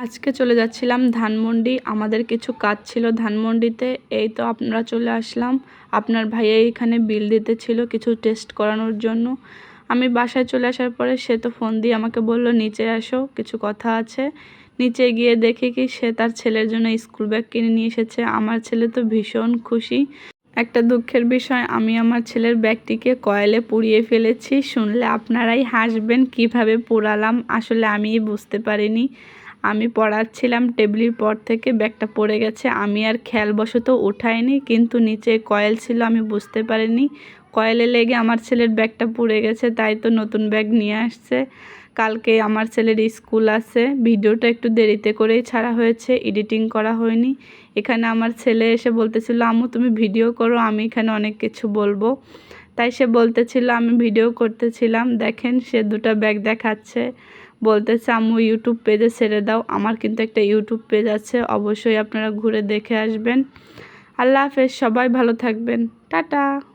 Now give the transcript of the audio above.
আজকে চলে যাচ্ছিলাম ধানমন্ডি। আমাদের কিছু কাজ ছিল ধানমন্ডিতে। এই তো আপনারা চলে আসলাম। আপনার ভাইয়া এখানে বিল দিতে ছিল কিছু টেস্ট করানোর জন্য। আমি বাসায় চলে আসার পরে সে তো ফোন দিয়ে আমাকে বলল, নিচে আসো, কিছু কথা আছে। নিচে গিয়ে দেখি কি সে তার ছেলের জন্য স্কুল ব্যাগ কিনে নিয়ে এসেছে। আমার ছেলে তো ভীষণ খুশি। একটা দুঃখের বিষয়, আমি আমার ছেলের ব্যাগটিকে কয়েলে পুড়িয়ে ফেলেছি। শুনলে আপনারাই হাসবেন, কীভাবে পোড়ালাম? আসলে আমি বুঝতে পারিনি। আমি পড়াচ্ছিলাম টেবিলের পর থেকে ব্যাগটা পড়ে গেছে। আমি আর খেয়ালবশত উঠাইনি, কিন্তু নিচে কয়েল ছিল, আমি বুঝতে পারিনি। কয়েলে লেগে আমার ছেলের ব্যাগটা পুড়ে গেছে, তাই তো নতুন ব্যাগ নিয়ে আসছে। কালকে আমার ছেলের স্কুল আছে, ভিডিওটা একটু দেরিতে করেই ছাড়া হয়েছে, এডিটিং করা হয়নি। এখানে আমার ছেলে এসে বলতেছিল আমু তুমি ভিডিও করো, আমি এখানে অনেক কিছু বলব। তাই সে বলতেছিল, আমি ভিডিও করতেছিলাম, দেখেন সে দুটো ব্যাগ দেখাচ্ছে। বলতেছে, আম্মু ইউটিউব পেজে ছেড়ে দাও। আমার কিন্তু একটা ইউটিউব পেজ আছে, অবশ্যই আপনারা ঘুরে দেখে আসবেন। আল্লাহ হাফেজ, সবাই ভালো থাকবেন। টাটা।